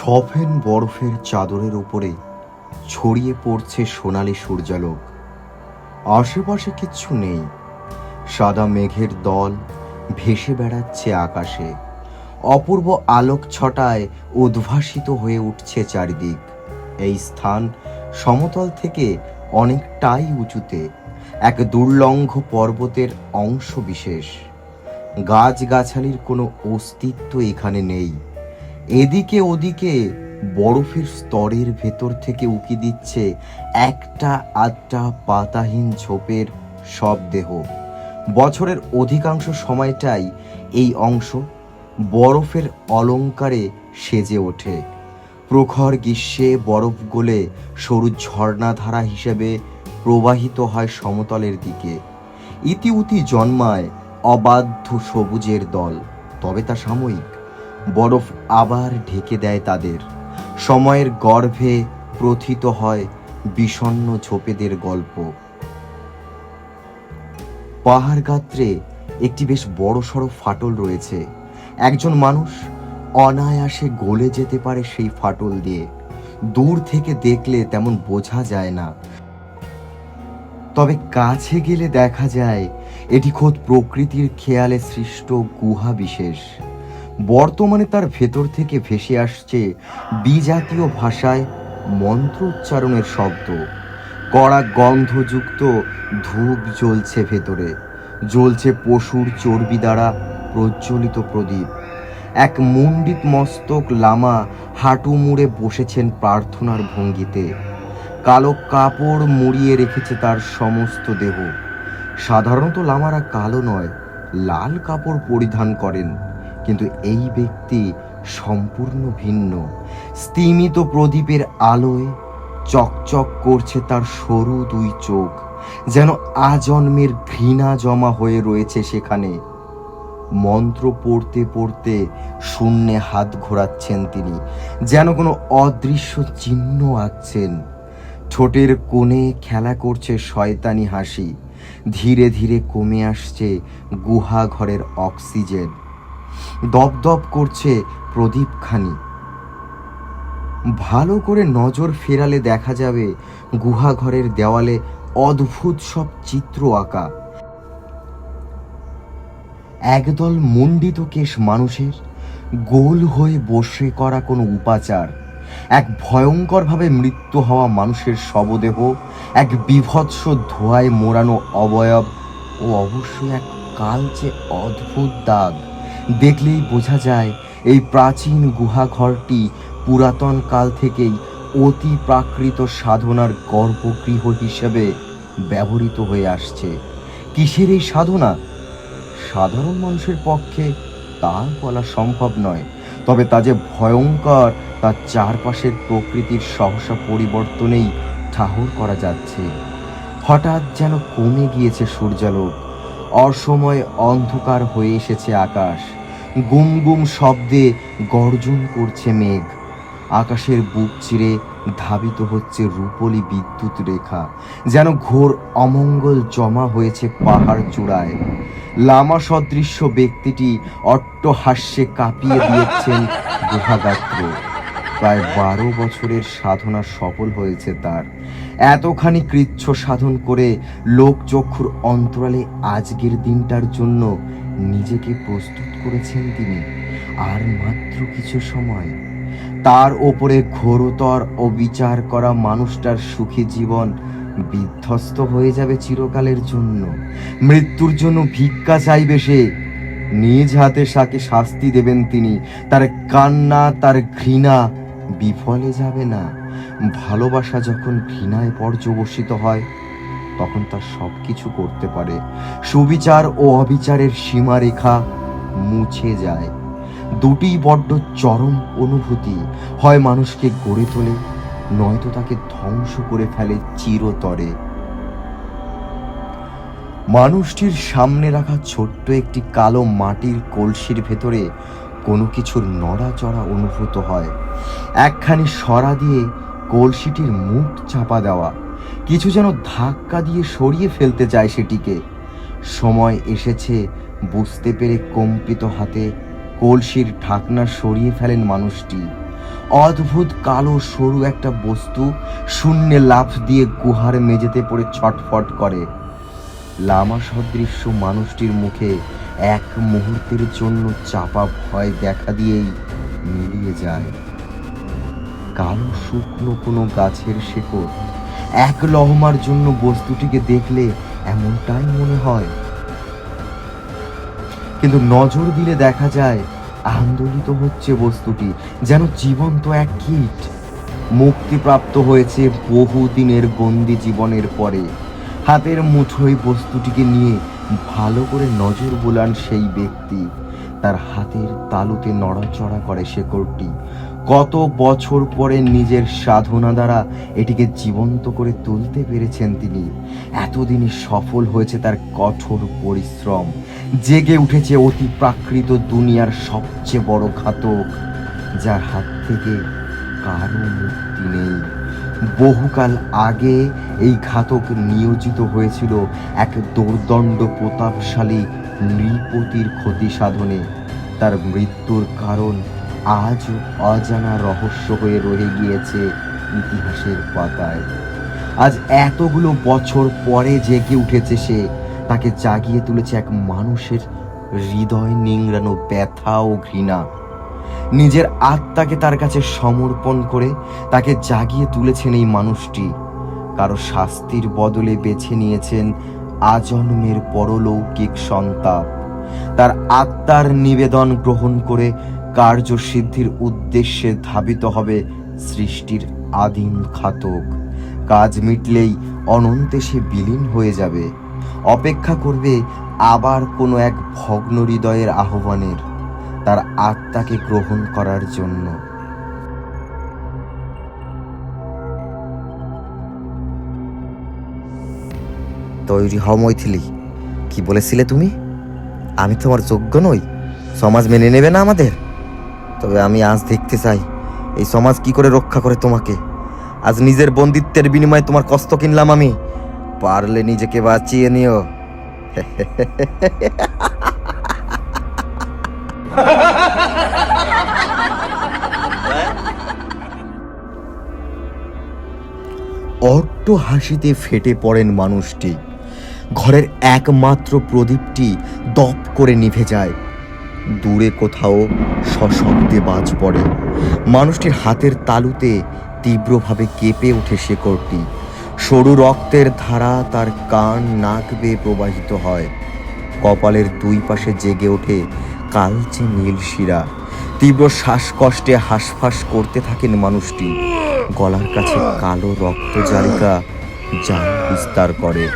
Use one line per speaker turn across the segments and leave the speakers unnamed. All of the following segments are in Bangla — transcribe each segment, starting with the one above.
সফেন বরফের চাদরের উপরে ছড়িয়ে পড়ছে সোনালি সূর্যালোক। আশেপাশে কিচ্ছু নেই। সাদা মেঘের দল ভেসে বেড়াচ্ছে আকাশে। অপূর্ব আলোক ছটায় উদ্ভাসিত হয়ে উঠছে চারিদিক। এই স্থান সমতল থেকে অনেকটাই উঁচুতে, এক দুর্লঙ্ঘ পর্বতের অংশ বিশেষ। গাছগাছালির কোনো অস্তিত্ব এখানে নেই। এদিকে ওদিকে বরফের স্তরের ভেতর থেকে উকি দিচ্ছে একটা আধটা পাতাহীন ঝোপের সব দেহ। বছরের অধিকাংশ সময়টাই এই অংশ বরফের অলংকারে সেজে ওঠে। প্রখর গ্রীষ্মে বরফ গলে সরু ঝর্ণাধারা হিসেবে প্রবাহিত হয় সমতলের দিকে। ইতিউতি জন্মায় অবাধ্য সবুজের দল, তবে তা সাময়িক। বরফ আবার ঢেকে দেয় তাদের। সময়ের গর্ভে প্রথিত হয় বিষণ্ণ ঝোপেদের গল্প। পাহাড় গাত্রে একটি বেশ বড়সড় ফাটল রয়েছে। একজন মানুষ অনায়াসে গলে যেতে পারে সেই ফাটল দিয়ে। দূর থেকে দেখলে তেমন বোঝা যায় না। তবে কাছে গেলে দেখা যায়, এটি খোদ প্রকৃতির খেয়ালে সৃষ্ট গুহা বিশেষ। বর্তমানে তার ভেতর থেকে ভেসে আসছে বিজাতীয় ভাষায় মন্ত্র উচ্চারণের শব্দ। কড়া গন্ধযুক্ত ধূপ জ্বলছে ভেতরে। জ্বলছে পশুর চর্বি দ্বারা প্রজ্বলিত প্রদীপ। এক মুন্ডিত মস্তক লামা হাঁটু মুড়ে বসেছেন প্রার্থনার ভঙ্গিতে। কালো কাপড় মুড়িয়ে রেখেছে তার সমস্ত দেহ। সাধারণত লামারা কালো নয়, লাল কাপড় পরিধান করেন। কিন্তু এই ব্যক্তি সম্পূর্ণ ভিন্ন। স্তিমিত প্রদীপের আলোয় চকচক করছে তার সরু দুই চোখ, যেন আজন্মের ঘৃণা জমা হয়ে রয়েছে সেখানে। মন্ত্র পড়তে পড়তে শূন্যে হাত ঘোরাচ্ছেন তিনি, যেন কোনো অদৃশ্য চিহ্ন আঁকছেন। ঠোঁটের কোণে খেলা করছে শয়তানি হাসি, ধীরে ধীরে কমে আসছে গুহা ঘরের অক্সিজেন। দপদপ করছে প্রদীপখানি ভালো করে নজর ফেরালে দেখা যাবে গুহা ঘরের দেওয়ালে অদ্ভুত সব চিত্র আঁকা। একদল মণ্ডিত কেশ মানুষের গোল হয়ে বসে করা কোনো উপাচার। এক ভয়ঙ্করভাবে মৃত্যু হওয়া মানুষের শবদেহ, এক বিভৎস ধোঁয়ায় মোড়ানো অবয়ব ও অবশ্যই এক কালচে অদ্ভুত দাগ। দেখলেই বোঝা যায়, এই প্রাচীন গুহাঘরটি পুরাতন কাল থেকেই অতি প্রাকৃত সাধনার গর্ভগৃহ হিসেবে ব্যবহৃত হয়ে আসছে। কিসের এই সাধনা? সাধারণ মানুষের পক্ষে তা বলা সম্ভব নয়, তবে তা যে ভয়ঙ্কর তার চারপাশের প্রকৃতির সহসা পরিবর্তনেই ঠাহর করা যাচ্ছে। হঠাৎ যেন কমে গিয়েছে সূর্যালোক। অসময়ে অন্ধকার হয়ে এসেছে আকাশ। গুম গুম শব্দে গর্জন করছে মেঘ। আকাশের বুক চিরে ধাবিত হচ্ছে রূপলি বিদ্যুৎ রেখা। যেন ঘোর অমঙ্গল জমা হয়েছে পাহাড় চূড়ায়। লামা সদৃশ্য ব্যক্তিটি অট্টহাস্যে কাঁপিয়ে দিয়েছেন গুহাগাত্র। প্রায় বারো বছরের সাধনা সফল হয়েছে তার। এতখানি কৃচ্ছ সাধন করে লোকচক্ষুর অন্তরালে আজকের দিনটার জন্য নিজেকে প্রস্তুত করেছেন তিনি। আর মাত্র কিছু সময়, তার ওপরে ঘোরতর ও বিচার করা মানুষটার সুখী জীবন বিধ্বস্ত হয়ে যাবে চিরকালের জন্য। মৃত্যুর জন্য ভিক্ষা চাইবে সে। নিজ হাতে সাকে শাস্তি দেবেন তিনি। তার কান্না, তার ঘৃণা বিফলে যাবে না। ভালোবাসা যখন ঘৃণায় পর্যবসিত হয়, তখন তার সব কিছু করতে পারে। সুবিচার ও অবিচারের সীমারেখা মুছে যায়। দুটিই বড্ড চরম অনুভূতি। হয় মানুষকে গড়ে তোলে, নয়তো তাকে ধ্বংস করে ফেলে চিরতরে। মানুষটির সামনে রাখা ছোট্ট একটি কালো মাটির কলসির ভেতরে কোনো কিছুর নড়াচড়া অনুভূত হয়। একখানি সরা দিয়ে কলসিটির মুখ চাপা দেওয়া, কিছু যেন ধাক্কা দিয়ে সরিয়ে ফেলতে চায় সেটিকে। সময় এসেছে বুঝতে পেরে কম্পিত হাতে কলসির ঢাকনা সরিয়ে ফেলেন মানুষটি। অদ্ভুত কালো সরু একটা বস্তু শূন্যে লাফ দিয়ে গুহার মেঝেতে পড়ে ছটফট করে। লামা সদৃশ্য মানুষটির মুখে এক মুহূর্তের জন্য চাপা ভয় দেখা দিয়েই মিলিয়ে যায়। কালো শুকনো কোনো গাছের শেকড় এক লহমার জন্য বস্তুটিকে দেখলে এমনটাই মনে হয়। কিন্তু নজর দিলে দেখা যায়, আন্দোলিত হচ্ছে বস্তুটি, যেন জীবন্ত এক কীট। মুক্তিপ্রাপ্ত হয়েছে বহুদিনের বন্দি জীবনের পরে। হাতের মুঠোয় বস্তুটিকে নিয়ে ভালো করে নজর বোলান সেই ব্যক্তি। তার হাতের তালুতে নড়াচড়া করে শেকড়টি কত বছর পরে নিজের সাধনা দ্বারা এটিকে জীবন্ত করে তুলতে পেরেছেন তিনি। এতদিনই সফল হয়েছে তার কঠোর পরিশ্রম। জেগে উঠেছে অতি প্রাকৃত দুনিয়ার সবচেয়ে বড় ঘাতক, যার হাত থেকে কারও মুক্তি নেই। বহুকাল আগে এই ঘাতক নিয়োজিত হয়েছিল এক দুর্দণ্ড প্রতাপশালী নৃপতির ক্ষতি সাধনে। তার মৃত্যুর কারণ আজ অজানা রহস্য হয়ে রয়ে গিয়েছে ইতিহাসের পাতায়। আজ এতগুলো বছর পরে জেগে উঠেছে সে। তাকে জাগিয়ে তুলেছে এক মানুষের হৃদয় নিংড়ানো ব্যথা ও ঘৃণা। নিজের আত্মাকে তার কাছে সমর্পণ করে তাকে জাগিয়ে তুলেছেন এই মানুষটি। কারও শাস্তির বদলে বেছে নিয়েছেন আজন্মের পরলৌকিক সন্তাপ। তার আত্মার নিবেদন গ্রহণ করে কার্যসিদ্ধির উদ্দেশ্যে ধাবিত হবে সৃষ্টির আদিম ঘাতক। কাজ মিটলেই অনন্তে সে বিলীন হয়ে যাবে। অপেক্ষা করবে আবার কোনো এক ভগ্ন হৃদয়ের আহ্বানের। তার আত্মাকে গ্রহণ করার জন্য।
তৈরি হও মৈথিলি। কি বলেছিলে তুমি? আমি তোমার যোগ্য নই। সমাজ মেনে নেবে না আমাদের? তবে আমি আজ দেখতে চাই, এই সমাজ কি করে রক্ষা করে তোমাকে? আজ নিজের বন্দিত্বের বিনিময়ে তোমার কষ্ট কিনলাম আমি। পারলে নিজেকে বাঁচিয়ে নিও।
অট্ট হাসিতে ফেটে পড়েন মানুষটি। ঘরের একমাত্র প্রদীপটি দপ করে নিভে যায়। দূরে কোথাও সশব্দে বাজ পড়ে। মানুষটির হাতের তালুতে তীব্রভাবে কেঁপে ওঠে শেকড়টি সরু রক্তের ধারা তার কান নাক বেয়ে প্রবাহিত হয়। কপালের দুই পাশে জেগে ওঠে কালচে নীল শিরা। তীব্র শ্বাসকষ্টে হাঁসফাঁস করতে থাকেন মানুষটি। গলার কাছে কালো রক্ত জালিকা জাল বিস্তার করে।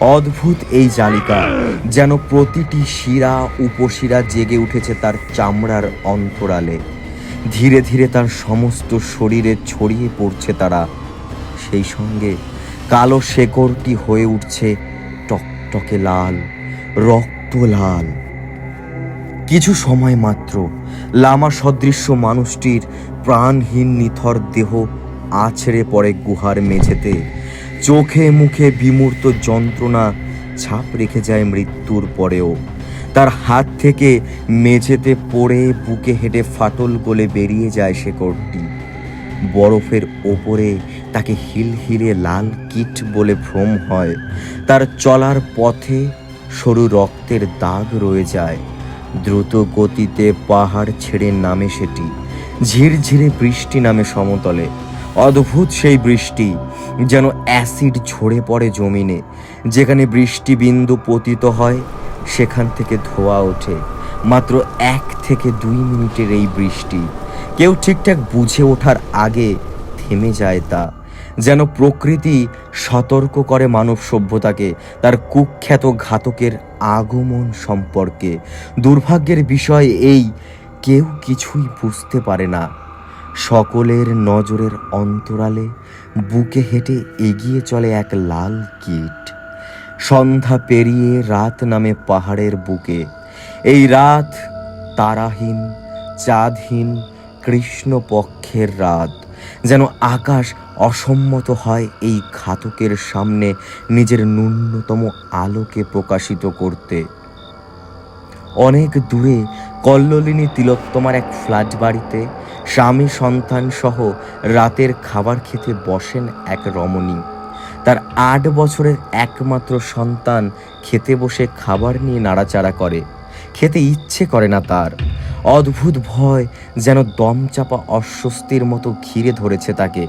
অদ্ভুত এই জালিকা যেন প্রতিটি শিরা, উপশিরা জেগে উঠেছে তার চামড়ার অন্তরালে। ধীরে ধীরে তার সমস্ত শরীরে ছড়িয়ে পড়ছে তারা। সেই সঙ্গে কালো শেকড়টি হয়ে উঠছে টকটকে লাল, রক্ত লাল। কিছু সময় মাত্র লামা সদৃশ্য মানুষটির প্রাণহীন নিথর দেহ আছড়ে পড়ে গুহার মেঝেতে। চোখে মুখে বিমূর্ত যন্ত্রণা ছাপ রেখে যায় মৃত্যুর পরেও। তার হাত থেকে মেঝেতে পড়ে বুকে হেঁটে ফাটল গলে বেরিয়ে যায় শেকড়টি। বরফের ওপরে তাকে হিল হিলে লাল কিট বলে ভ্রম হয়। তার চলার পথে সরু রক্তের দাগ রয়ে যায়। দ্রুত গতিতে পাহাড় ছেড়ে নামে সেটি। ঝিরঝিরে বৃষ্টি নামে সমতলে। অদ্ভুত সেই বৃষ্টি, যেন অ্যাসিড ঝরে পড়ে জমিনে। যেখানে বৃষ্টি বিন্দু পতিত হয়, সেখান থেকে ধোয়া ওঠে। মাত্র এক থেকে দুই মিনিটের এই বৃষ্টি। কেউ ঠিকঠাক বুঝে ওঠার আগে থেমে যায় তা। যেন প্রকৃতি সতর্ক করে মানব সভ্যতাকে, তার কুখ্যাত ঘাতকের আগমন সম্পর্কে। দুর্ভাগ্যের বিষয় এই, কেউ কিছুই বুঝতে পারে না। সকলের নজরের অন্তরালে বুকে হেঁটে এগিয়ে চলে এক লাল কীট। সন্ধ্যা পেরিয়ে রাত নামে পাহাড়ের বুকে। এই রাত তারাহীন, চাঁদহীন, কৃষ্ণপক্ষের রাত। যেন আকাশ অসম্মত হয় এই ঘাতকের সামনে নিজের ন্যূনতম আলোকে প্রকাশিত করতে। অনেক দূরে কল্লোলিনী তিলোত্তমার এক ফ্ল্যাট বাড়িতে স্বামী সন্তান সহ রাতের খাবার খেতে বসেন এক রমণী। তার আট বছরের একমাত্র সন্তান খেতে বসে খাবার নিয়ে নাড়াচাড়া করে। খেতে ইচ্ছে করে না তার। অদ্ভুত ভয় যেন দমচাপা অস্বস্তির মতো ঘিরে ধরেছে তাকে।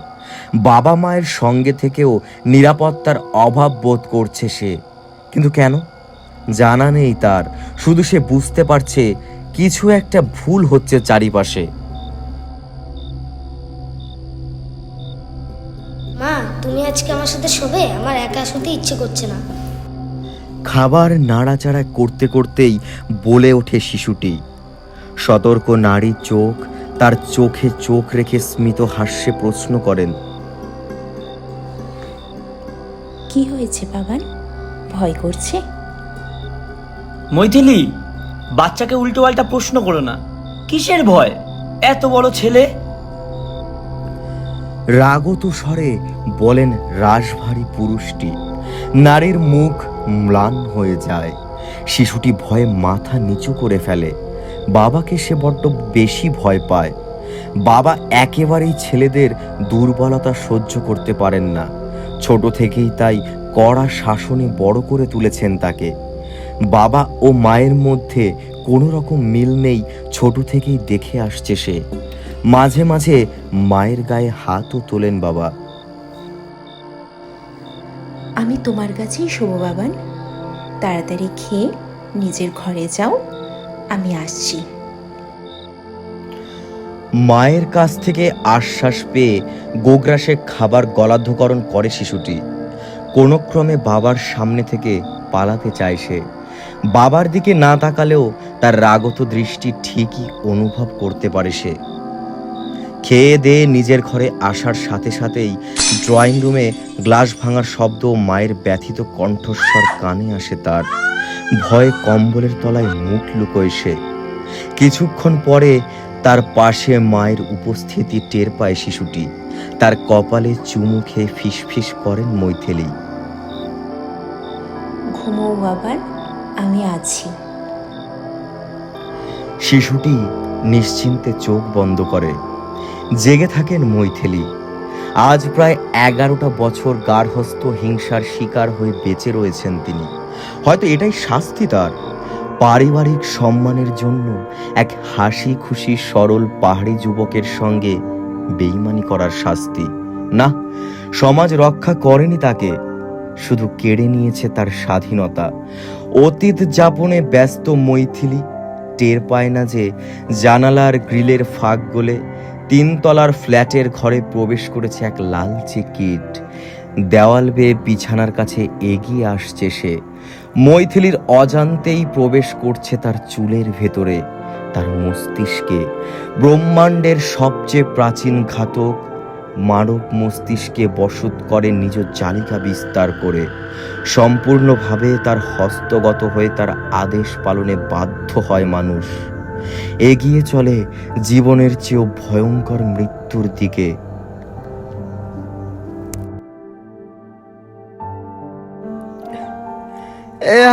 বাবা মায়ের সঙ্গে থেকেও নিরাপত্তার অভাব বোধ করছে সে। কিন্তু কেন? জানা নেই তার। শুধু সে বুঝতে পারছে কিছু একটা ভুল হচ্ছে চারিপাশে।
মা, তুমি আজকে আমার সাথে শোবে? আমার একা শুতে ইচ্ছে করছে না।
খাবার নাড়াচাড়া করতে করতেই বলে ওঠে শিশুটি। সতর্ক নারী চোখ তার চোখে চোখ রেখে স্মিত হাস্যে প্রশ্ন করেন
কি হয়েছে বাবান? ভয় করছে?
মৈথিলি বাচ্চাকে উল্টো পাল্টা প্রশ্ন করো না। কিসের ভয়? এত বড় ছেলে?
রাগত স্বরে বলেন রাশভারী পুরুষটি। নারীর মুখ ম্লান হয়ে যায়। শিশুটি ভয়ে মাথা নিচু করে ফেলে। বাবাকে সে বড্ড বেশি ভয় পায়। বাবা একেবারেই ছেলেদের দুর্বলতা সহ্য করতে পারেন না। ছোট থেকেই তাই কড়া শাসনে বড় করে তুলেছেন তাকে। বাবা ও মায়ের মধ্যে কোনো রকম মিল নেই, ছোট থেকেই দেখে আসছে সে। মাঝে মাঝে মায়ের গায়ে হাতও তোলেন বাবা।
আমি তোমার কাছেই শোবো, বাবান। তাড়াতাড়ি খেয়ে নিজের ঘরে যাও, আমি আসছি।
মায়ের কাছ থেকে আশ্বাস পেয়ে গোগ্রাসে খাবার গলাধকরণ করে শিশুটি। কোনো ক্রমে বাবার সামনে থেকে পালাতে চায় সে। বাবার দিকে না তাকালেও তার রাগত দৃষ্টি ঠিকই অনুভব করতে পারে সে। খেয়ে দিয়ে নিজের ঘরে আসার সাথে সাথেই ড্রয়িং রুমে গ্লাস ভাঙার শব্দ মায়ের ব্যথিত কণ্ঠস্বর কানে আসে তার। ভয়ে কম্বলের তলায় মুখ লুকোয় সে। কিছুক্ষণ পরে তার পাশে মায়ের উপস্থিতি টের পায় শিশুটি। তার কপালে চুমু খেয়ে ফিসফিস করেন মৈথিলি।
ঘুমো বাবান আমি আছি।
শিশুটি নিশ্চিন্তে চোখ বন্ধ করে। জেগে থাকেন মৈথিলি। আজ প্রায় এগারোটা বছর গার্হস্থ হিংসার শিকার হয়ে বেঁচে রয়েছেন তিনি। হয়তো এটাই শাস্তি তার। পারিবারিক সম্মানের জন্য এক হাসি খুশি সরল পাহাড়ি যুবকের সঙ্গে বেইমানি করার শাস্তি। না, সমাজ রক্ষা করেনি তাকে, শুধু কেড়ে নিয়েছে তার স্বাধীনতা। অতীত যাপনে ব্যস্ত মৈথিলি, টের পায় না যে জানালার গ্রিলের ফাঁক গলে তিনতলার ফ্ল্যাটের ঘরে প্রবেশ করেছে এক লালচে কিট। দেওয়াল বেয়ে বিছানার কাছে এগিয়ে আসছে সে। মৈথিলির অজান্তেই প্রবেশ করছে তার চুলের ভেতরে, তার মস্তিষ্কে। ব্রহ্মাণ্ডের সবচেয়ে প্রাচীন ঘাতক মানব মস্তিষ্কে বসত করে নিজ চালিকা বিস্তার করে। সম্পূর্ণভাবে তার হস্তগত হয়ে তার আদেশ পালনে বাধ্য হয় মানুষ। এগিয়ে চলে জীবনের চেয়েও ভয়ঙ্কর মৃত্যুর দিকে।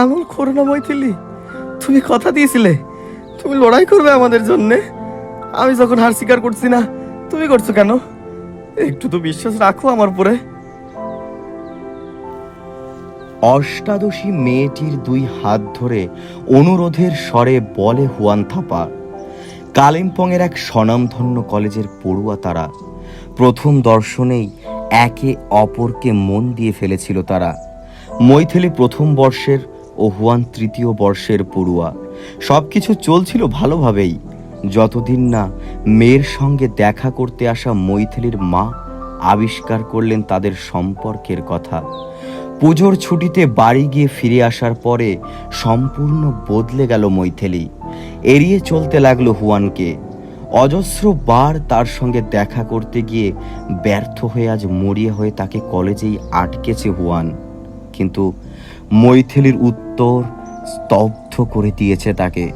এমন করো না মৈথিলি, তুমি কথা দিয়েছিলে, তুমি লড়াই করবে আমাদের জন্য। আমি যখন হার স্বীকার করছি না, তুমি করছ কেন? একটু তো বিশ্বাস রাখো আমার উপরে।
অষ্টাদশী মেয়েটির দুই হাত ধরে অনুরোধের স্বরে বলে হুয়ান থাপা। কালিম্পংয়ের এক স্বনামধন্য কলেজের পড়ুয়া তারা। প্রথম দর্শনেই একে অপরকে মন দিয়ে ফেলেছিল তারা। মৈথিলি প্রথম বর্ষের ও হুয়ান তৃতীয় বর্ষের পড়ুয়া। সব কিছু চলছিল ভালোভাবেই। যতদিন না মেয়ের সঙ্গে দেখা করতে আসা মৈথিলির মা আবিষ্কার করলেন তাদের সম্পর্কের কথা। পুজোর ছুটিতে বাড়ি গিয়ে ফিরে আসার পরে সম্পূর্ণ বদলে গেল মৈথেলি। এড়িয়ে চলতে লাগল হুয়ানকে। অজস্র বার তার সঙ্গে দেখা করতে গিয়ে ব্যর্থ হয়ে আজ মরিয়া হয়ে তাকে কলেজেই আটকেছে হুয়ান। কিন্তু মৈথিলির উত্তর স্তব্ধ করে দিয়েছে তাকে।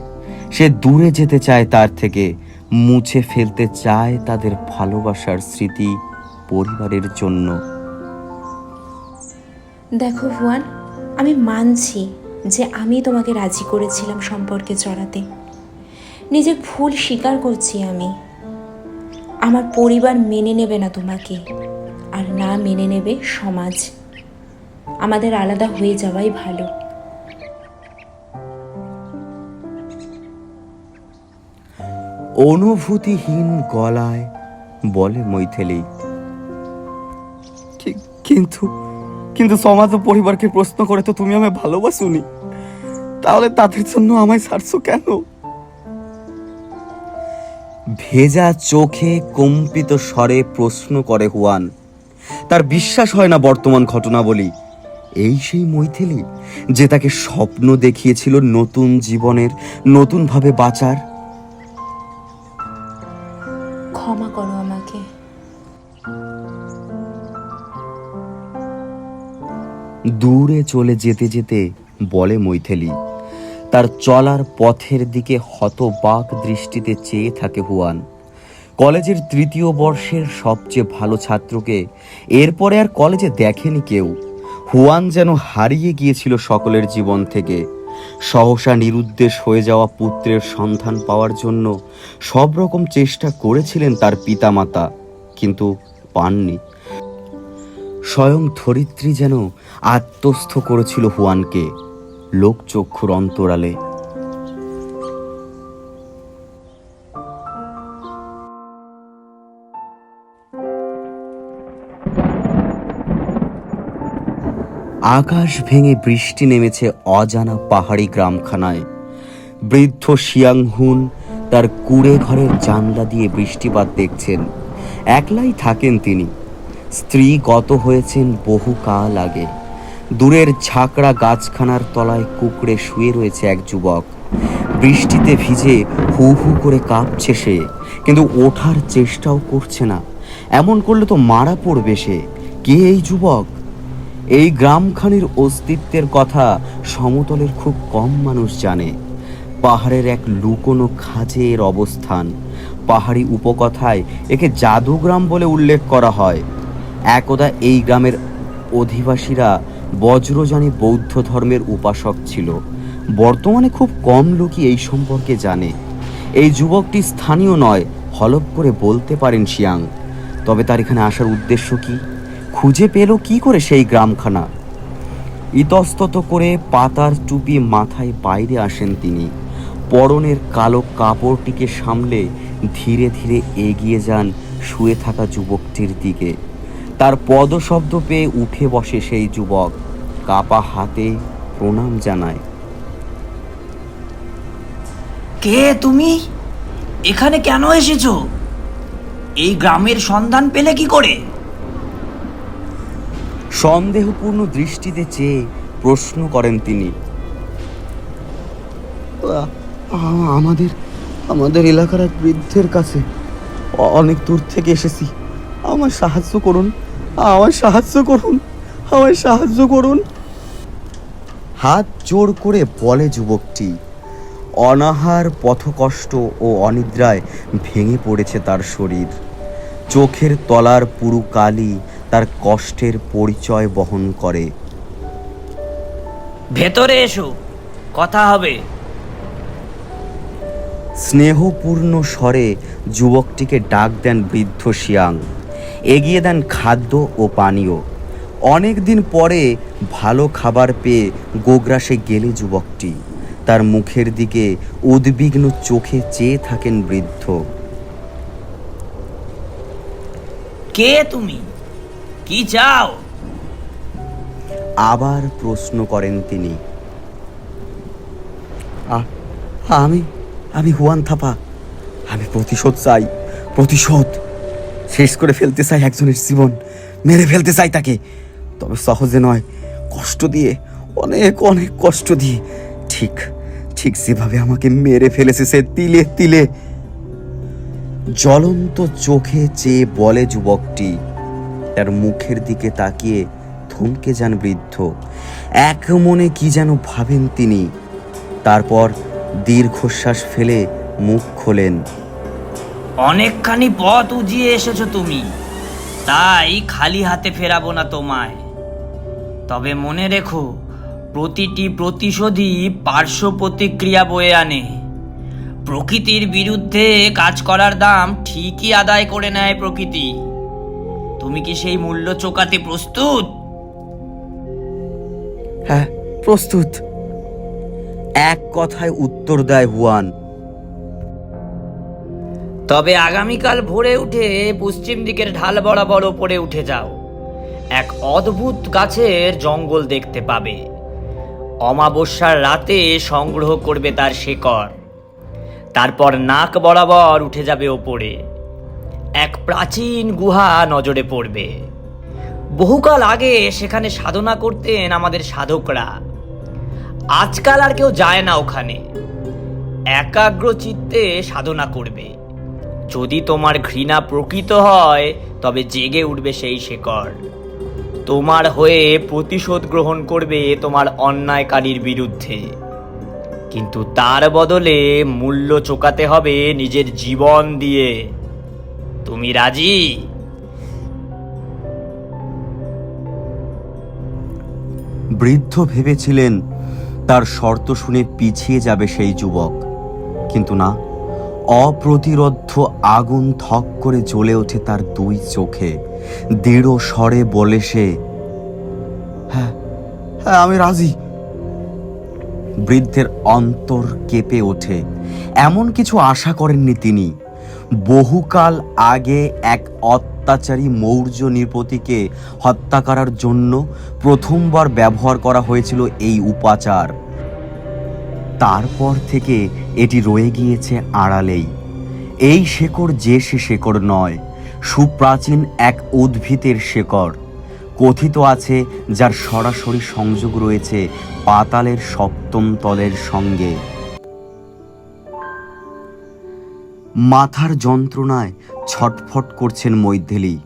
সে দূরে যেতে চায় তার থেকে, মুছে ফেলতে চায় তাদের ভালোবাসার স্মৃতি পরিবারের জন্য।
দেখো ভুয়ান আমি মানছি যে আমি তোমাকে রাজি করেছিলাম সম্পর্কে চড়াতে। নিজের ভুল স্বীকার করছি আমি। আমার পরিবার মেনে নেবে না তোমাকে আর না মেনে নেবে সমাজ। আমাদের আলাদা হয়ে যাওয়াই ভালো।
অনুভূতিহীন গলায় বলে মৈথিলি।
কিন্তু কিন্তু সমাজ ও পরিবারকে প্রশ্ন করে তো তুমি আমায় ভালোবাসুনি। তাহলে তাদের জন্য আমায় ছাড়ছো কেন?
ভেজা চোখে কম্পিত স্বরে প্রশ্ন করে হুয়ান। তার বিশ্বাস হয় না বর্তমান ঘটনা বলি এই সেই মৈথিলি, যে তাকে স্বপ্ন দেখিয়েছিল নতুন জীবনের, নতুনভাবে বাঁচার দূরে চলে যেতে যেতে বলে মৈথেলি, তার চলার পথের দিকে হতবাক দৃষ্টিতে চেয়ে থাকে হুয়ান কলেজের তৃতীয় বর্ষের সবচেয়ে ভালো ছাত্রকে এরপরে আর কলেজে দেখেনি কেউ। হুয়ান যেন হারিয়ে গিয়েছিল সকলের জীবন থেকে। সহসা নিরুদ্দেশ হয়ে যাওয়া পুত্রের সন্ধান পাওয়ার জন্য সব রকম চেষ্টা করেছিলেন তার পিতামাতা, কিন্তু পাননি। স্বয়ং ধরিত্রী যেন আত্মস্থ করেছিল হুয়ানকে লোকচক্ষুর অন্তরালে। আকাশ ভেঙে বৃষ্টি নেমেছে অজানা পাহাড়ি গ্রামখানায়। বৃদ্ধ শিয়াংহুন তার কুড়ে ঘরের জানলা দিয়ে বৃষ্টিপাত দেখছেন। একলাই থাকেন তিনি। স্ত্রী গত হয়েছেন বহু কাল আগে। দূরের ঝাঁকড়া গাছখানার তলায় কুকড়ে শুয়ে রয়েছে এক যুবক। বৃষ্টিতে ভিজে হু হু করে কাঁপছে সে, কিন্তু ওঠার চেষ্টাও করছে না। এমন করলে তো মারা পড়বে সে। কে এই যুবক? এই গ্রামখানির অস্তিত্বের কথা সমতলের খুব কম মানুষ জানে। পাহাড়ের এক লুকোনো খাঁজে এর অবস্থান। পাহাড়ি উপকথায় একে জাদুগ্রাম বলে উল্লেখ করা হয়। একদা এই গ্রামের অধিবাসীরা বজ্রযানী বৌদ্ধ ধর্মের উপাসক ছিল। বর্তমানে খুব কম লোকই এই সম্পর্কে জানে। এই যুবকটি স্থানীয় নয় হলপ করে বলতে পারেন শিয়াং। তবে তার এখানে আসার উদ্দেশ্য কি? খুঁজে পেল কি করে সেই গ্রামখানা? ইতস্তত করে পাতার টুপি মাথায় বাইরে আসেন তিনি। পরনের কালো কাপড়টিকে সামলে ধীরে ধীরে এগিয়ে যান শুয়ে থাকা যুবকটির দিকে। তার পদশব্দ পেয়ে উঠে বসে সেই যুবক। কাপা হাতে প্রণাম জানায়।
কে তুমি? এখানে কেন এসেছ? এই গ্রামের সন্ধান পেলে কি করে?
সন্দেহপূর্ণ দৃষ্টিতে চেয়ে প্রশ্ন করেন তিনি। আমাদের আমাদের এলাকার এক বৃদ্ধের কাছে অনেক দূর থেকে এসেছি। আমার সাহায্য করুন। আমার সাহায্য করুন আমায় সাহায্য করুন। হাত জোর করে বলে যুবকটি। অনাহার পথকষ্ট ও অনিদ্রায় ভেঙে পড়েছে তার শরীর। চোখের তলার পুরু কালি তার কষ্টের পরিচয় বহন করে।
ভেতরে এসো কথা হবে।
স্নেহপূর্ণ স্বরে যুবকটিকে ডাক দেন বৃদ্ধ শিয়াং। এগিয়ে দেন খাদ্য ও পানীয়। অনেক দিন পরে ভালো খাবার পেয়ে গোগ্রাসে গেলে যুবকটি। তার মুখের দিকে উদ্বিগ্ন চোখে চেয়ে থাকেন বৃদ্ধ।
কে তুমি? কি চাও?
আবার প্রশ্ন করেন তিনি। আমি আমি হুয়ান থাপা। আমি প্রতিশোধ চাই প্রতিশোধ। শেষ করে ফেলতে চাই একজনের জীবন, মেরে ফেলতে চাই তাকে। তবে সহজে নয়, কষ্ট দিয়ে, অনেক অনেক কষ্ট দিয়ে, ঠিক ঠিক যেভাবে আমাকে মেরে ফেলেছে সে তিলে তিলে। জ্বলন্ত চোখে চেয়ে বলে যুবকটি, তার মুখের দিকে তাকিয়ে থমকে যান বৃদ্ধ। এক মনে কি যেন ভাবেন তিনি। তারপর দীর্ঘশ্বাস ফেলে মুখ খোলেন।
অনেকখানি পথ উজিয়ে এসেছ তুমি। তাই খালি হাতে ফেরাবো না তোমায়। তবে মনে রেখো, প্রতিটি প্রতিশোধই পার্শ্ব প্রতিক্রিয়া বয়ে আনে। প্রকৃতির বিরুদ্ধে কাজ করার দাম ঠিকই আদায় করে নেয় প্রকৃতি। তুমি কি সেই মূল্য চোকাতে প্রস্তুত?
হ্যাঁ প্রস্তুত।
এক কথায় উত্তর দেয় হুয়ান।
তবে আগামীকাল ভোরে উঠে পশ্চিম দিকের ঢাল বরাবর ওপরে উঠে যাও। এক অদ্ভুত গাছের জঙ্গল দেখতে পাবে। অমাবস্যার রাতে সংগ্রহ করবে তার শেকড়। তারপর নাক বরাবর উঠে যাবে ওপরে। এক প্রাচীন গুহা নজরে পড়বে। বহুকাল আগে সেখানে সাধনা করতেন আমাদের সাধকরা। আজকাল আর কেউ যায় না ওখানে। একাগ্র চিত্তে সাধনা করবে। যদি তোমার ঘৃণা প্রকৃত হয়, তবে জেগে উঠবে সেই শেকড়। তোমার হয়ে প্রতিশোধ গ্রহণ করবে তোমার অন্যায়কারীর বিরুদ্ধে। কিন্তু তার বদলে মূল্য চোকাতে হবে নিজের জীবন দিয়ে। তুমি রাজি?
বৃদ্ধ ভেবেছিলেন, তার শর্ত শুনে পিছিয়ে যাবে সেই যুবক। কিন্তু না। অপ্রতিরোধ্য আগুন থক করে জ্বলে ওঠে তার দুই চোখে। দৃঢ় স্বরে বলে সে হ্যাঁ হ্যাঁ আমি রাজি। বৃদ্ধের অন্তর কেঁপে ওঠে। এমন কিছু আশা করেননি তিনি। বহুকাল আগে এক অত্যাচারী মৌর্য নৃপতিকে হত্যা করার জন্য প্রথমবার ব্যবহার করা হয়েছিল এই উপাচার। তারপর থেকে এটি রয়ে গিয়েছে আড়ালেই। এই শেকড় যে সে শেকড় নয়, সুপ্রাচীন এক উদ্ভিদের শেকড়। কথিত আছে, যার সরাসরি সংযোগ রয়েছে পাতালের সপ্তম তলের সঙ্গে। মাথার যন্ত্রণায় ছটফট করছেন মৈথিলি।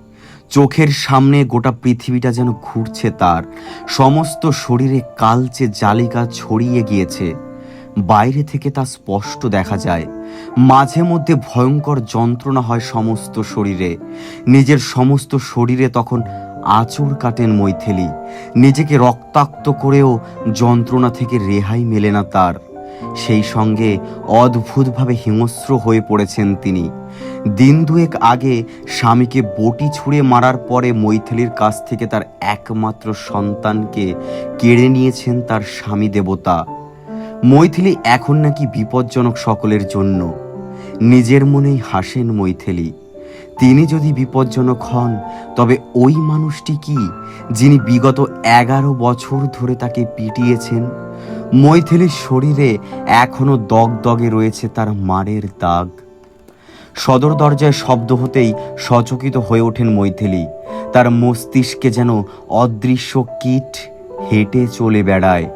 চোখের সামনে গোটা পৃথিবীটা যেন ঘুরছে তার। সমস্ত শরীরে কালচে জালিকা ছড়িয়ে গিয়েছে। বাইরে থেকে তা স্পষ্ট দেখা যায়। মাঝে মধ্যে ভয়ঙ্কর যন্ত্রণা হয় সমস্ত শরীরে। নিজের সমস্ত শরীরে তখন আঁচড় কাটেন মৈথিলি। নিজেকে রক্তাক্ত করেও যন্ত্রণা থেকে রেহাই মেলে না তার। সেই সঙ্গে অদ্ভুতভাবে হিংস্র হয়ে পড়েছেন তিনি। দিন দুয়েক আগে স্বামীকে বটি ছুঁড়ে মারার পরে মৈথিলির কাছ থেকে তার একমাত্র সন্তানকে কেড়ে নিয়েছেন তার স্বামী দেবতা। মৈথিলি এখন নাকি বিপজ্জনক সকলের জন্য। নিজের মনেই হাসেন মৈথিলি। তিনি যদি বিপজ্জনক হন, তবে ওই মানুষটি কি, যিনি বিগত এগারো বছর ধরে তাকে পিটিয়েছেন? মৈথিলির শরীরে এখনও দগদগে রয়েছে তার মারের দাগ। সদর দরজায় শব্দ হতেই সচকিত হয়ে ওঠেন মৈথিলি। তার মস্তিষ্কে যেন অদৃশ্য কীট হেঁটে চলে বেড়ায়।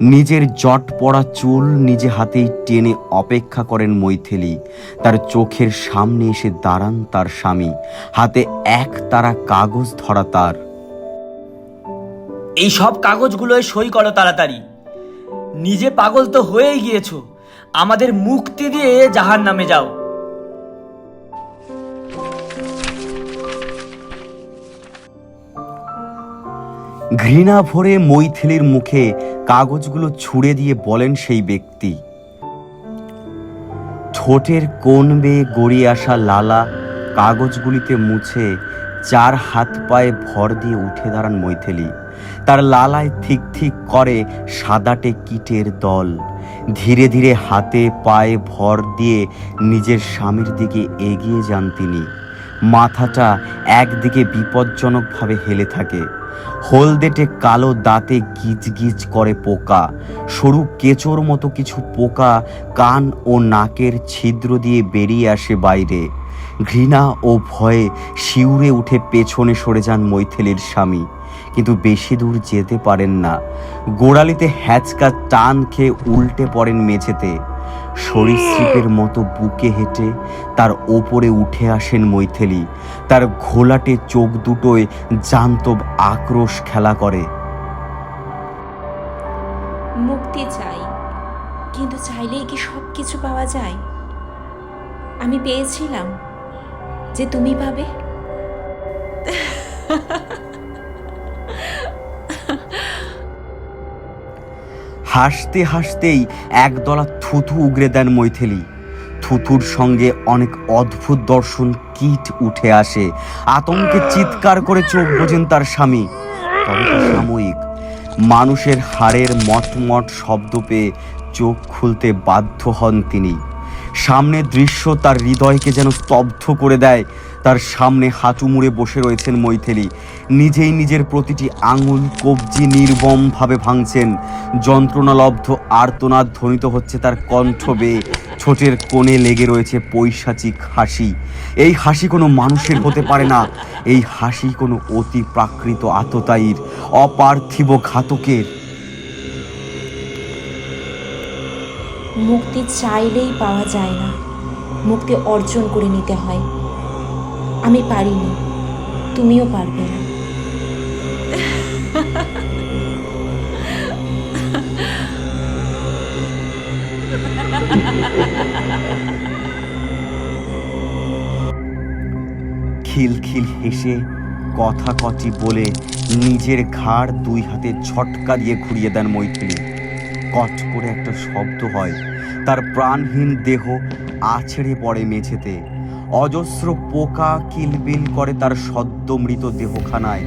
নিজের জট পড়া চুল নিজে হাতেই টেনে অপেক্ষা করেন মৈথিলি। তার চোখের সামনে এসে দাঁড়ান তার স্বামী। হাতে এক তারা কাগজ ধরা তার।
এই সব কাগজগুলোয় সই করো তাড়াতাড়ি। নিজে পাগল তো হয়েই গিয়েছো। আমাদের মুক্তি দিয়ে জাহান নামে যাও।
ঘৃণা ভরে মৈথিলির মুখে কাগজগুলো ছুঁড়ে দিয়ে বলেন সেই ব্যক্তি, ঠোঁটের কোণ বেয়ে গড়িয়ে আসা লালা কাগজগুলিতে মুছে চার হাত পায়ে ভর দিয়ে উঠে দাঁড়ান মৈথিলি। তার লালায় ঠিক ঠিক করে সাদাটে কীটের দল। ধীরে ধীরে হাতে পায়ে ভর দিয়ে নিজের স্বামীর দিকে এগিয়ে যান তিনি। মাথাটা একদিকে বিপজ্জনকভাবে হেলে থাকে। হলদেটে কালো দাঁতে গিজ গিজ করে পোকা, সরু কেঁচোর মতো কিছু পোকা কান ও নাকের ছিদ্র দিয়ে বেরিয়ে আসে বাইরে। ঘৃণা ও ভয়ে শিউরে উঠে পেছনে সরে যান মৈথিলির স্বামী, কিন্তু বেশি দূর যেতে পারেন না। গোড়ালিতে হ্যাচকা টান খেয়ে উল্টে পড়েন মেঝেতে। সরীসৃপের মতো বুকে হেঁটে তার ওপরে উঠে আসেন মৈথেলি। তার ঘোলাটে চোখ দুটোয় জান্তব আক্রোশ খেলা করে।
মুক্তি চাই, কিন্তু চাইলেই কি সব কিছু পাওয়া যায়? আমি পেয়েছিলাম যে তুমি পাবে।
হাসতে হাসতেই একদলা থুথু উগরে দেন মৈথিলি। থুথুর সঙ্গে অনেক অদ্ভুত দর্শন কীট উঠে আসে। আতঙ্কে চিৎকার করে চোখ বোঝেন তার স্বামী। সাময়িক। মানুষের হাড়ের মটমট শব্দ পেয়ে চোখ খুলতে বাধ্য হন তিনি। সামনের দৃশ্য তার হৃদয়কে যেন স্তব্ধ করে দেয়। তার সামনে হাঁটু মুড়ে বসে রয়েছেন মৈথিলি। নিজেই নিজের প্রতিটি আঙুল, কবজি নির্মমভাবে ভাঙছেন। যন্ত্রণালব্ধ আর্তনাদ ধ্বনিত হচ্ছে তার কণ্ঠ বেয়ে। ছোটের কোণে লেগে রয়েছে পৈশাচিক হাসি। এই হাসি কোনো মানুষের হতে পারে না। এই হাসি কোনো অতি প্রাকৃত আততায়ীর, অপার্থিব ঘাতকের।
মুক্তি চাইলেই পাওয়া যায় না। মুক্তি অর্জন করে নিতে হয়। আমি পারিনি। তুমিও পারবে না।
খিলখিল হেসে, কথা কচি বলে নিজের ঘাড় দুই হাতে ছটকা দিয়ে ঘুরিয়ে দেন মৈথিলি। কট করে একটা শব্দ হয়, তার প্রাণহীন দেহ আছড়ে পড়ে মেঝেতে। অজস্র পোকা কিলবিল করে তার সদ্য মৃত দেহখানায়।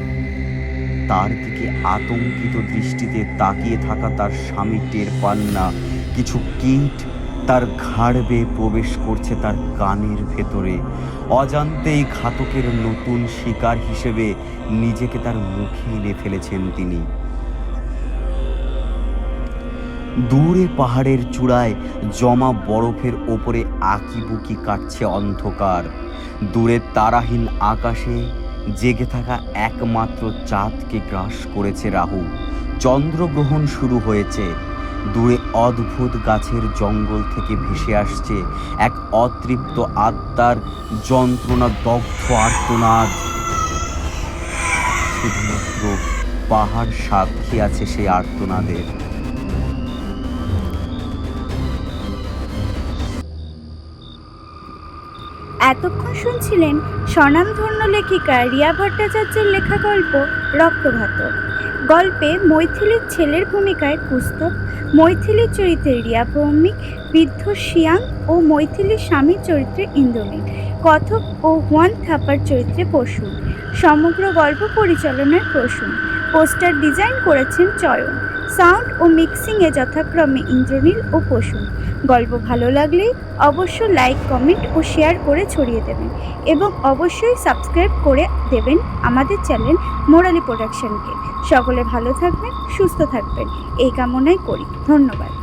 তার দিকে আতঙ্কিত দৃষ্টিতে তাকিয়ে থাকা তার স্বামী টের পান না। কিছু কীট তার ঘাড় বেয়ে প্রবেশ করছে তার কানের ভেতরে। অজান্তেই ঘাতকের নতুন শিকার হিসেবে নিজেকে তার মুখে এনে ফেলেছেন তিনি। দূরে পাহাড়ের চূড়ায় জমা বরফের ওপরে আঁকিবুকি কাটছে অন্ধকার। দূরে তারাহীন আকাশে জেগে থাকা একমাত্র চাঁদকে গ্রাস করেছে রাহু। চন্দ্রগ্রহণ শুরু হয়েছে। দূরে অদ্ভুত গাছের জঙ্গল থেকে ভেসে আসছে এক অতৃপ্ত আত্মার যন্ত্রণা দগ্ধ আর্তনাদ। শুধুমাত্র পাহাড় সাক্ষী আছে সেই আর্তনাদের।
এতক্ষণ শুনছিলেন স্বনামধন্য লেখিকা রিয়া ভট্টাচার্যের লেখা গল্প রক্তঘাতক। গল্পে মৈথিলির ছেলের ভূমিকায় পুস্তক মৈথিলির চরিত্রে রিয়া ভৌমিক, বৃদ্ধ শিয়াং ও মৈথিলির স্বামীর চরিত্রে ইন্দ্রনীল, কথক ও হুয়ান থাপার চরিত্রে পশু সমগ্র গল্প পরিচালনায় প্রসূন। পোস্টার ডিজাইন করেছেন চয়ন। সাউন্ড ও মিক্সিংয়ে যথাক্রমে ইন্দ্রনীল ও পশু গল্প ভালো লাগলে অবশ্য লাইক কমেন্ট ও শেয়ার করে ছড়িয়ে দেবেন এবং অবশ্যই সাবস্ক্রাইব করে দেবেন আমাদের চ্যানেল মোরালি প্রোডাকশনকে সকলে ভালো থাকবেন, সুস্থ থাকবেন। এই কামনাই করি। ধন্যবাদ।